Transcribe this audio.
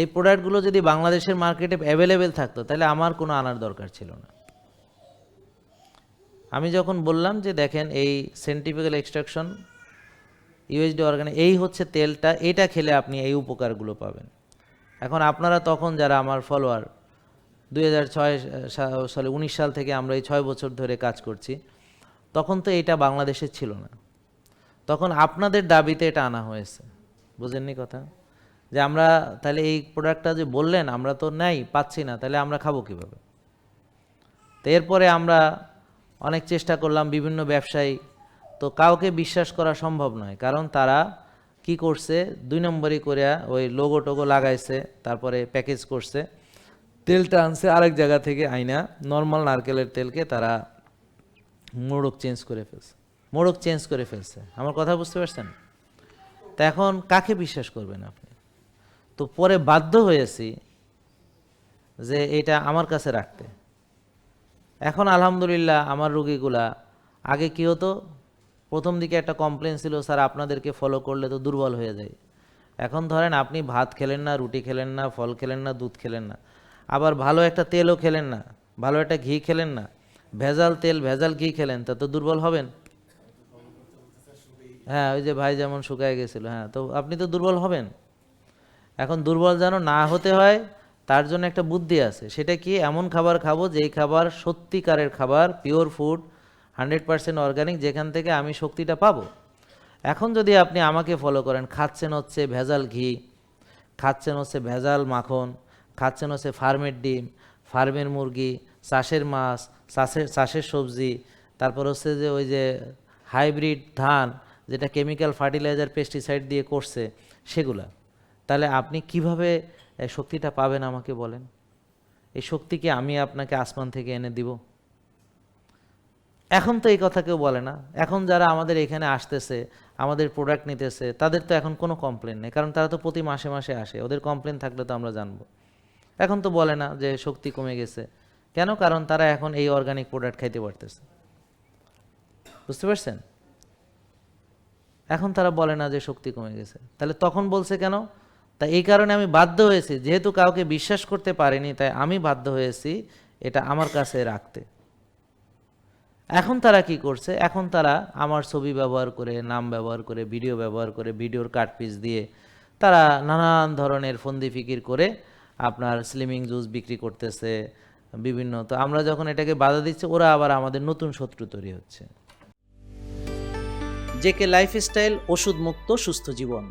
এই প্রোডাক্টগুলো যদি বাংলাদেশের মার্কেটে অ্যাভেলেবেল থাকতো, তাহলে আমার কোনো আনার দরকার ছিল না। আমি যখন বললাম যে দেখেন এই সেন্টিফিক্যাল এক্সট্রাকশন ইউএসডি অর্গানে এই হচ্ছে তেলটা, এটা খেলে আপনি এই উপকারগুলো পাবেন। এখন আপনারা তখন যারা আমার ফলোয়ার দুই হাজার ছয় সালে উনিশ সাল থেকে আমরা এই ছয় বছর ধরে কাজ করছি, তখন তো এটা বাংলাদেশে ছিল না। তখন আপনাদের দাবিতে এটা আনা হয়েছে। বুঝেননি কথা? যে আমরা তাহলে এই প্রোডাক্টটা যে বললেন, আমরা তো নেই, পাচ্ছি না, তাহলে আমরা খাব কীভাবে? তো এরপরে আমরা অনেক চেষ্টা করলাম বিভিন্ন ব্যবসায়ী। তো কাউকে বিশ্বাস করা সম্ভব নয়, কারণ তারা কি করছে, দুই নম্বরই করে ওই লোগো টোগো লাগাইছে, তারপরে প্যাকেজ করছে। তেলটা আনছে আরেক জায়গা থেকে আইনা নর্মাল নারকেলের তেলকে তারা মোড়ক চেঞ্জ করে ফেলছে, মোড়ক চেঞ্জ করে ফেলছে। আমার কথা বুঝতে পারছেন? তা এখন কাকে বিশ্বাস করবেন আপনি? তো পরে বাধ্য হয়েছি যে এটা আমার কাছে রাখতে। এখন আলহামদুলিল্লাহ আমার রুগীগুলা, আগে কি হতো? প্রথম দিকে একটা কমপ্লেন ছিল, স্যার, আপনাদেরকে ফলো করলে তো দুর্বল হয়ে যায়। এখন ধরেন আপনি ভাত খেলেন না, রুটি খেলেন না, ফল খেলেন না, দুধ খেলেন না। আবার ভালো একটা তেলও খেলেন না, ভালো একটা ঘি খেলেন না, ভেজাল তেল, ভেজাল ঘি খেলেন, তা তো দুর্বল হবেন। হ্যাঁ ওই যে ভাই যেমন শুকায় গেছিল হ্যাঁ তো আপনি তো দুর্বল হবেন। এখন দুর্বল যেন না হতে হয়, তার জন্য একটা বুদ্ধি আছে। সেটা কি? এমন খাবার খাব যেই খাবার সত্যিকারের খাবার pure food hundred percent organic যেখান থেকে আমি শক্তিটা পাবো। এখন যদি আপনি আমাকে ফলো করেন, খাচ্ছেন হচ্ছে ভেজাল ঘি, খাচ্ছেন হচ্ছে ভেজাল মাখন, খাচ্ছেন হচ্ছে ফার্মের ডিম, ফার্মের মুরগি, চাষের মাছ, চাষের চাষের সবজি, তারপর হচ্ছে যে ওই যে হাইব্রিড ধান, যেটা কেমিক্যাল ফার্টিলাইজার পেস্টিসাইড দিয়ে করছে, সেগুলা। তাহলে আপনি কীভাবে শক্তিটা পাবেন আমাকে বলেন? এই শক্তি কি আমি আপনাকে আসমান থেকে এনে দিব? এখন তো এই কথা কেউ বলে না। এখন যারা আমাদের এখানে আসতেছে, আমাদের প্রোডাক্ট নিতেছে, তাদের তো এখন কোনো কমপ্লেন নেই। কারণ তারা তো প্রতি মাসে মাসে আসে। ওদের কমপ্লেন থাকলে তো আমরা জানব। এখন তো বলে না যে শক্তি কমে গেছে। কেন? কারণ তারা এখন এই অর্গানিক প্রোডাক্ট খাইতে পারতেছে। বুঝতে পারছেন? এখন তারা বলে না যে শক্তি কমে গেছে। তাহলে তখন বলছে কেন? তা এই কারণে আমি বাধ্য হয়েছি, যেহেতু কাউকে বিশ্বাস করতে পারিনি, তাই আমি বাধ্য হয়েছি এটা আমার কাছে রাখতে। এখন তারা কি করছে? এখন তারা আমার ছবি ব্যবহার করে, নাম ব্যবহার করে, ভিডিও ব্যবহার করে, ভিডিওর কাট পিস দিয়ে তারা নানান ধরনের ফন্দি ফিকির করে আপনার স্লিমিং জুস বিক্রি করতেছে, বিভিন্ন। তো আমরা যখন এটাকে বাধা দিচ্ছি, ওরা আবার আমাদের নতুন শত্রু তৈরি হচ্ছে। জেকে লাইফস্টাইল ওষুধ মুক্ত সুস্থ জীবন।